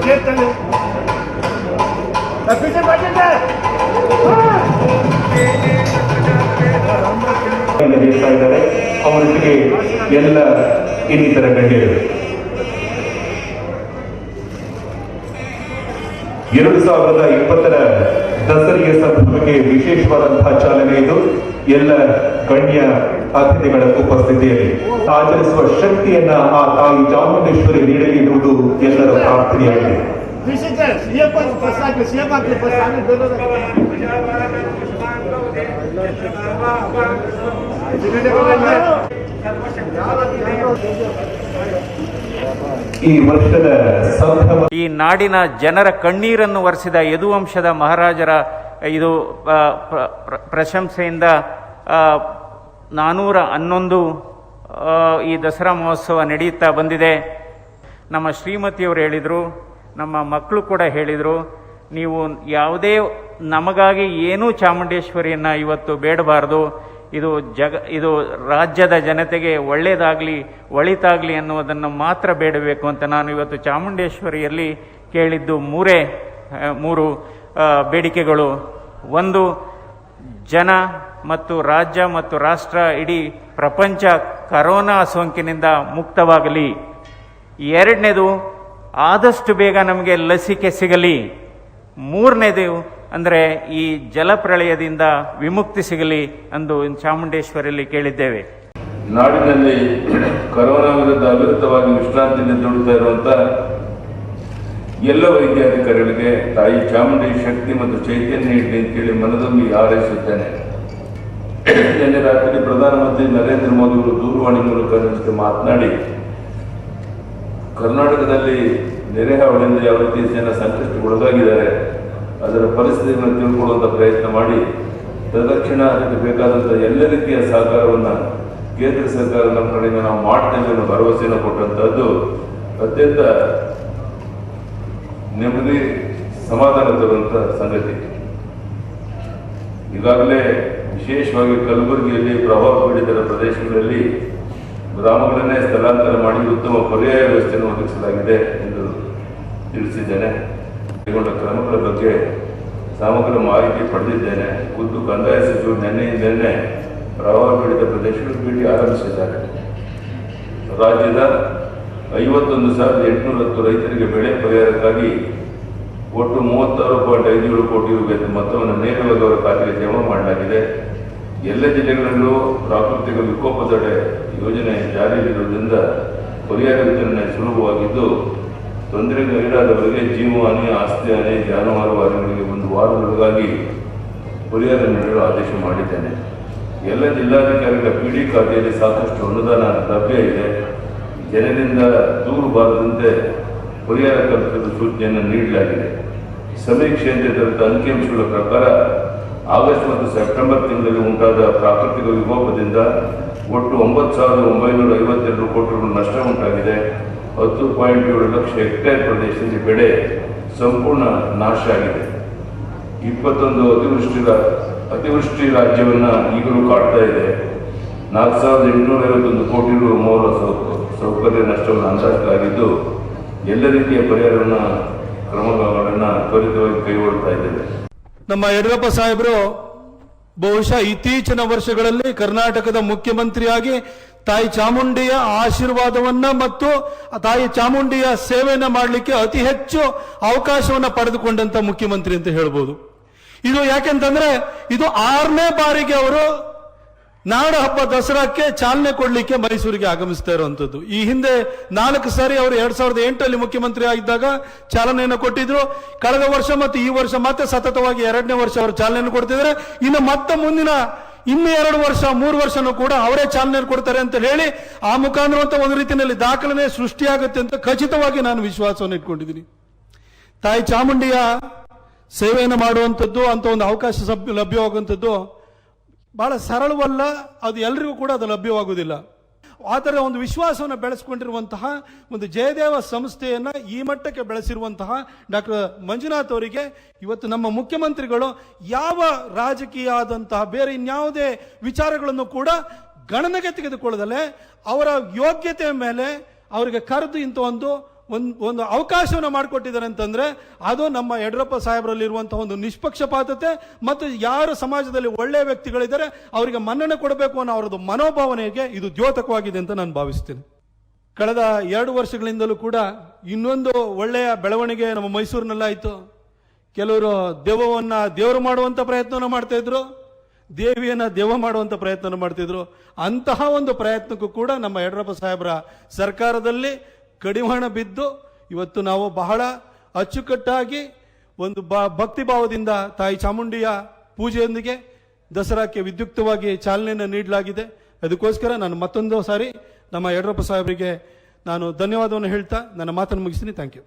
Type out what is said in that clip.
ಕ್ಷೇತ್ರದಲ್ಲಿ ಹೇಳ್ತಾ ಇದ್ದಾರೆ. ಅವರೊಟ್ಟಿಗೆ ಎಲ್ಲ ಇನ್ನಿತರ ಗಣ್ಯರು. ಎರಡು ಸಾವಿರದ ಇಪ್ಪತ್ತರ ದಸರಿಯ ಸಂದರ್ಭಕ್ಕೆ ವಿಶೇಷವಾದಂತಹ ಚಾಲನೆ ಇದು. ಎಲ್ಲ ಗಣ್ಯ ಅತಿಥಿಗಳ ಉಪಸ್ಥಿತಿಯಲ್ಲಿ ಆಚರಿಸುವ ಶಕ್ತಿಯನ್ನ ಆ ತಾಯಿ ಚಾಮುಂಡೇಶ್ವರಿ ನೀಡಲಿ ಎನ್ನುವುದು ಎಲ್ಲರ ಪ್ರಾರ್ಥನೆಯಾಗಿದೆ. ಈ ನಾಡಿನ ಜನರ ಕಣ್ಣೀರನ್ನು ಒರೆಸಿದ ಯದುವಂಶದ ಮಹಾರಾಜರ ಇದು ಪ್ರಶಂಸೆಯಿಂದ ನಾನೂರ ಹನ್ನೊಂದು ಈ ದಸರಾ ಮಹೋತ್ಸವ ನಡೆಯುತ್ತಾ ಬಂದಿದೆ. ನಮ್ಮ ಶ್ರೀಮತಿಯವರು ಹೇಳಿದರು, ನಮ್ಮ ಮಕ್ಕಳು ಕೂಡ ಹೇಳಿದರು, ನೀವು ಯಾವುದೇ ನಮಗಾಗಿ ಏನೂ ಚಾಮುಂಡೇಶ್ವರಿಯನ್ನು ಇವತ್ತು ಬೇಡಬಾರ್ದು. ಇದು ಜಗ, ಇದು ರಾಜ್ಯದ ಜನತೆಗೆ ಒಳ್ಳೆಯದಾಗಲಿ ಒಳಿತಾಗಲಿ ಅನ್ನುವುದನ್ನು ಮಾತ್ರ ಬೇಡಬೇಕು ಅಂತ ನಾನು ಇವತ್ತು ಚಾಮುಂಡೇಶ್ವರಿಯಲ್ಲಿ ಕೇಳಿದ್ದು ಮೂರೇ ಮೂರು ಬೇಡಿಕೆಗಳು. ಒಂದು, ಜನ ಮತ್ತು ರಾಜ್ಯ ಮತ್ತು ರಾಷ್ಟ್ರ ಇಡೀ ಪ್ರಪಂಚ ಕರೋನಾ ಸೋಂಕಿನಿಂದ ಮುಕ್ತವಾಗಲಿ. ಎರಡನೇದು, ಆದಷ್ಟು ಬೇಗ ನಮಗೆ ಲಸಿಕೆ ಸಿಗಲಿ. ಮೂರನೇದು ಅಂದರೆ ಈ ಜಲಪ್ರಳಯದಿಂದ ವಿಮುಕ್ತಿ ಸಿಗಲಿ ಎಂದು ಚಾಮುಂಡೇಶ್ವರಿಯಲ್ಲಿ ಕೇಳಿದ್ದೇವೆ. ನಾಡಿನಲ್ಲಿ ಕರೋನಾ ವಿರುದ್ಧ ಅವಿರತವಾಗಿ ವಿಶ್ರಾಂತಿಯಿಂದ ದುಡಿತಾ ಇರುವಂಥ ಎಲ್ಲ ವೈದ್ಯಾಧಿಕಾರಿಗಳಿಗೆ ತಾಯಿ ಚಾಮುಂಡಿ ಶಕ್ತಿ ಮತ್ತು ಚೈತನ್ಯ ನೀಡಲಿ ಅಂತೇಳಿ ಮನದಲ್ಲಿ ಹಾರೈಸುತ್ತೇನೆ. ನಿನ್ನೆ ರಾತ್ರಿ ಪ್ರಧಾನಮಂತ್ರಿ ನರೇಂದ್ರ ಮೋದಿ ಅವರು ದೂರವಾಣಿ ಮೂಲಕ ಮಾತನಾಡಿ, ಕರ್ನಾಟಕದಲ್ಲಿ ನೆರೆ ಹಾವಳಿಯಿಂದ ಯಾವ ರೀತಿ ಜನ ಸಂಕಷ್ಟಕ್ಕೊಳಗಾಗಿದ್ದಾರೆ ಅದರ ಪರಿಸ್ಥಿತಿಗಳನ್ನು ತಿಳ್ಕೊಳ್ಳುವಂತ ಪ್ರಯತ್ನ ಮಾಡಿ, ತದಕ್ಷಣ ಅದಕ್ಕೆ ಬೇಕಾದಂತಹ ಎಲ್ಲ ರೀತಿಯ ಸಹಕಾರವನ್ನು ಕೇಂದ್ರ ಸರ್ಕಾರ ನಮ್ಮ ಕಡೆಯಿಂದ ನಾವು ಮಾಡ್ತೇವೆ ಅನ್ನೋ ಭರವಸೆಯನ್ನು ಕೊಟ್ಟಂತಹದ್ದು ಅತ್ಯಂತ ನೆಮ್ಮದಿ ಸಮಾಧಾನ ತರುವಂತ ಸಂಗತಿ. ಈಗಾಗಲೇ ವಿಶೇಷವಾಗಿ ಕಲಬುರಗಿಯಲ್ಲಿ ಪ್ರಭಾವ ಪೀಡಿತರ ಪ್ರದೇಶಗಳಲ್ಲಿ ಗ್ರಾಮಗಳನ್ನೇ ಸ್ಥಳಾಂತರ ಮಾಡಿ ಉತ್ತಮ ಪರ್ಯಾಯ ವ್ಯವಸ್ಥೆಯನ್ನು ಒದಗಿಸಲಾಗಿದೆ ಎಂದು ತಿಳಿಸಿದ್ದೇನೆ. ಕೈಗೊಂಡ ಕ್ರಮಗಳ ಬಗ್ಗೆ ಸಮಗ್ರ ಮಾಹಿತಿ ಪಡೆದಿದ್ದೇನೆ. ಖುದ್ದು ಕಂದಾಯ ಸಚಿವರು ನಿನ್ನೆಯಿಂದಲೇ ಪ್ರವಾಹ ಪೀಡಿತ ಪ್ರದೇಶಗಳು ಭೇಟಿ ಆರಂಭಿಸಿದ್ದಾರೆ. ರಾಜ್ಯದ ಐವತ್ತೊಂದು ಸಾವಿರದ ಎಂಟುನೂರ ಹತ್ತು ರೈತರಿಗೆ ಬೆಳೆ ಪರಿಹಾರಕ್ಕಾಗಿ ಒಟ್ಟು ಮೂವತ್ತಾರು ಪಾಯಿಂಟ್ ಐದು ಏಳು ಕೋಟಿ ರೂಪಾಯಿ ಮೊತ್ತವನ್ನು ನೇರವಾಗಿ ಅವರ ಖಾತೆಗೆ ಜಮಾ ಮಾಡಲಾಗಿದೆ. ಎಲ್ಲ ಜಿಲ್ಲೆಗಳಲ್ಲೂ ಪ್ರಾಕೃತಿಕ ವಿಕೋಪ ತಡೆ ಯೋಜನೆ ಜಾರಿಯಲ್ಲಿರುವುದರಿಂದ ಪರಿಹಾರ ವಿತರಣೆ ಸುಲಭವಾಗಿದ್ದು ತೊಂದರೆಗೆ ಈಡಾದವರಿಗೆ ಜೀವಹಾನಿ ಆಸ್ತಿ ಹಾನಿ ಜಾನುವಾರು ಹಾನಿಗಳಿಗೆ ಒಂದು ವಾರದೊಳಗಾಗಿ ಪರಿಹಾರ ನೀಡಲು ಆದೇಶ ಮಾಡಿದ್ದೇನೆ. ಎಲ್ಲ ಜಿಲ್ಲಾಧಿಕಾರಿಗಳ ಪಿಡಿ ಖಾತೆಯಲ್ಲಿ ಸಾಕಷ್ಟು ಅನುದಾನ ಲಭ್ಯ ಇದೆ. ಜನರಿಂದ ದೂರು ಬಾರದಂತೆ ಪರಿಹಾರ ಕಲ್ಪಿಸಲು ಸೂಚನೆಯನ್ನು ನೀಡಲಾಗಿದೆ. ಸಮೀಕ್ಷೆ ಅಂತ ಅಂಕಿಅಂಶಗಳ ಪ್ರಕಾರ, ಆಗಸ್ಟ್ ಮತ್ತು ಸೆಪ್ಟೆಂಬರ್ ತಿಂಗಳಲ್ಲಿ ಉಂಟಾದ ಪ್ರಾಕೃತಿಕ ವಿಕೋಪದಿಂದ ಒಟ್ಟು ಒಂಬತ್ತು ಸಾವಿರದ ಒಂಬೈನೂರ ಐವತ್ತೆರಡು ಕೋಟಿ ನಷ್ಟ ಉಂಟಾಗಿದೆ. ಹತ್ತು ಪಾಯಿಂಟ್ ಏಳು ಲಕ್ಷ ಹೆಕ್ಟೇರ್ ಪ್ರದೇಶದಲ್ಲಿ ಬೆಳೆ ಸಂಪೂರ್ಣ ನಾಶ ಆಗಿದೆ. ಇಪ್ಪತ್ತೊಂದು ಅತಿವೃಷ್ಟಿ ಅತಿವೃಷ್ಟಿ ರಾಜ್ಯವನ್ನ ಈಗಲೂ ಕಾಡ್ತಾ ಇದೆ. ನಾಲ್ಕು ಸಾವಿರದ ಎಂಟುನೂರ ಐವತ್ತೊಂದು ಕೋಟಿ ರು ಮೂಲ ಸೌಕರ್ಯ ನಷ್ಟವನ್ನು ಅಂದಾಜಾಗಿದ್ದು ಎಲ್ಲ ರೀತಿಯ ಪರಿಹಾರವನ್ನು ಕ್ರಮಗಳನ್ನು ತ್ವರಿತವಾಗಿ ಕೈಗೊಳ್ತಾ ಇದ್ದೇವೆ. ನಮ್ಮ ಯಡಿಯೂರಪ್ಪ ಸಾಹೇಬರು ಬಹುಶಃ ಇತ್ತೀಚಿನ ವರ್ಷಗಳಲ್ಲಿ ಕರ್ನಾಟಕದ ಮುಖ್ಯಮಂತ್ರಿಯಾಗಿ ತಾಯಿ ಚಾಮುಂಡಿಯ ಆಶೀರ್ವಾದವನ್ನ ಮತ್ತು ತಾಯಿ ಚಾಮುಂಡಿಯ ಸೇವೆಯನ್ನ ಮಾಡಲಿಕ್ಕೆ ಅತಿ ಹೆಚ್ಚು ಅವಕಾಶವನ್ನ ಪಡೆದುಕೊಂಡಂತ ಮುಖ್ಯಮಂತ್ರಿ ಅಂತ ಹೇಳ್ಬೋದು. ಇದು ಯಾಕೆಂತಂದ್ರೆ ಇದು ಆರನೇ ಬಾರಿಗೆ ಅವರು ನಾಡ ಹಬ್ಬ ದಸರಾಕ್ಕೆ ಚಾಲನೆ ಕೊಡ್ಲಿಕ್ಕೆ ಮೈಸೂರಿಗೆ ಆಗಮಿಸ್ತಾ ಇರುವಂತದ್ದು ಈ ಹಿಂದೆ ನಾಲ್ಕು ಸಾರಿ ಅವರು ಎರಡ್ ಸಾವಿರದ ಎಂಟರಲ್ಲಿ ಮುಖ್ಯಮಂತ್ರಿ ಆಗಿದ್ದಾಗ ಚಾಲನೆಯನ್ನು ಕೊಟ್ಟಿದ್ರು. ಕಳೆದ ವರ್ಷ ಮತ್ತು ಈ ವರ್ಷ ಮತ್ತೆ ಸತತವಾಗಿ ಎರಡನೇ ವರ್ಷ ಅವರು ಚಾಲನೆಯನ್ನು ಕೊಡ್ತಿದ್ರೆ ಇನ್ನು ಮತ್ತೆ ಮುಂದಿನ ಇನ್ನು ಎರಡು ವರ್ಷ, ಮೂರು ವರ್ಷನೂ ಕೂಡ ಅವರೇ ಚಾಲನೆ ಕೊಡ್ತಾರೆ ಅಂತ ಹೇಳಿ ಆ ಮುಖಾಂತರ ಅಂತ ಒಂದು ರೀತಿಯಲ್ಲಿ ದಾಖಲನೆ ಸೃಷ್ಟಿಯಾಗುತ್ತೆ ಅಂತ ಖಚಿತವಾಗಿ ನಾನು ವಿಶ್ವಾಸವನ್ನು ಇಟ್ಕೊಂಡಿದ್ದೀನಿ. ತಾಯಿ ಚಾಮುಂಡಿಯ ಸೇವೆಯನ್ನು ಮಾಡುವಂಥದ್ದು, ಅಂತ ಒಂದು ಅವಕಾಶ ಲಭ್ಯವಾಗುವಂಥದ್ದು ಬಹಳ ಸರಳವಲ್ಲ, ಅದು ಎಲ್ರಿಗೂ ಕೂಡ ಅದು ಲಭ್ಯವಾಗುವುದಿಲ್ಲ. ಆ ಒಂದು ವಿಶ್ವಾಸವನ್ನು ಬೆಳೆಸ್ಕೊಂಡಿರುವಂತಹ ಒಂದು ಜಯದೇವ ಸಂಸ್ಥೆಯನ್ನು ಈ ಮಟ್ಟಕ್ಕೆ ಬೆಳೆಸಿರುವಂತಹ ಡಾಕ್ಟರ್ ಮಂಜುನಾಥ್ ಅವರಿಗೆ ಇವತ್ತು ನಮ್ಮ ಮುಖ್ಯಮಂತ್ರಿಗಳು ಯಾವ ರಾಜಕೀಯ ಆದಂತಹ ಬೇರೆ ಇನ್ಯಾವುದೇ ವಿಚಾರಗಳನ್ನು ಕೂಡ ಗಣನೆಗೆ ತೆಗೆದುಕೊಳ್ಳದಲ್ಲೇ ಅವರ ಯೋಗ್ಯತೆಯ ಮೇಲೆ ಅವರಿಗೆ ಕರೆದು ಇಂಥ ಒಂದು ಒಂದು ಒಂದು ಅವಕಾಶವನ್ನು ಮಾಡಿಕೊಟ್ಟಿದ್ದಾರೆ ಅಂತಂದರೆ ಅದು ನಮ್ಮ ಯಡಿಯೂರಪ್ಪ ಸಾಹೇಬರಲ್ಲಿರುವಂಥ ಒಂದು ನಿಷ್ಪಕ್ಷಪಾತತೆ ಮತ್ತು ಯಾರು ಸಮಾಜದಲ್ಲಿ ಒಳ್ಳೆಯ ವ್ಯಕ್ತಿಗಳಿದ್ದಾರೆ ಅವರಿಗೆ ಮನ್ನಣೆ ಕೊಡಬೇಕು ಅನ್ನೋ ಅವರದ್ದು ಮನೋಭಾವನೆಗೆ ಇದು ದ್ಯೋತಕವಾಗಿದೆ ಅಂತ ನಾನು ಭಾವಿಸ್ತೇನೆ. ಕಳೆದ ಎರಡು ವರ್ಷಗಳಿಂದಲೂ ಕೂಡ ಇನ್ನೊಂದು ಒಳ್ಳೆಯ ಬೆಳವಣಿಗೆ ನಮ್ಮ ಮೈಸೂರಿನಲ್ಲಾಯಿತು ಕೆಲವರು ದೇವವನ್ನು ದೇವರು ಮಾಡುವಂಥ ಪ್ರಯತ್ನವನ್ನು ಮಾಡ್ತಾಯಿದ್ರು ದೇವಿಯನ್ನು ದೇವ ಮಾಡುವಂಥ ಪ್ರಯತ್ನ ಮಾಡ್ತಿದ್ರು ಅಂತಹ ಒಂದು ಪ್ರಯತ್ನಕ್ಕೂ ಕೂಡ ನಮ್ಮ ಯಡಿಯೂರಪ್ಪ ಸಾಹೇಬರ ಸರ್ಕಾರದಲ್ಲಿ ಕಡಿವಾಣ ಬಿದ್ದು ಇವತ್ತು ನಾವು ಬಹಳ ಅಚ್ಚುಕಟ್ಟಾಗಿ ಒಂದು ಬ ಭಕ್ತಿ ಭಾವದಿಂದ ತಾಯಿ ಚಾಮುಂಡಿಯ ಪೂಜೆಯೊಂದಿಗೆ ದಸರಾಕ್ಕೆ ವಿದ್ಯುಕ್ತವಾಗಿ ಚಾಲನೆಯನ್ನು ನೀಡಲಾಗಿದೆ. ಅದಕ್ಕೋಸ್ಕರ ನಾನು ಮತ್ತೊಂದು ಸಾರಿ ನಮ್ಮ ಯಡಿಯೂರಪ್ಪ ಸಾಹೇಬರಿಗೆ ನಾನು ಧನ್ಯವಾದವನ್ನು ಹೇಳ್ತಾ ನನ್ನ ಮಾತನ್ನು ಮುಗಿಸ್ತೀನಿ. Thank you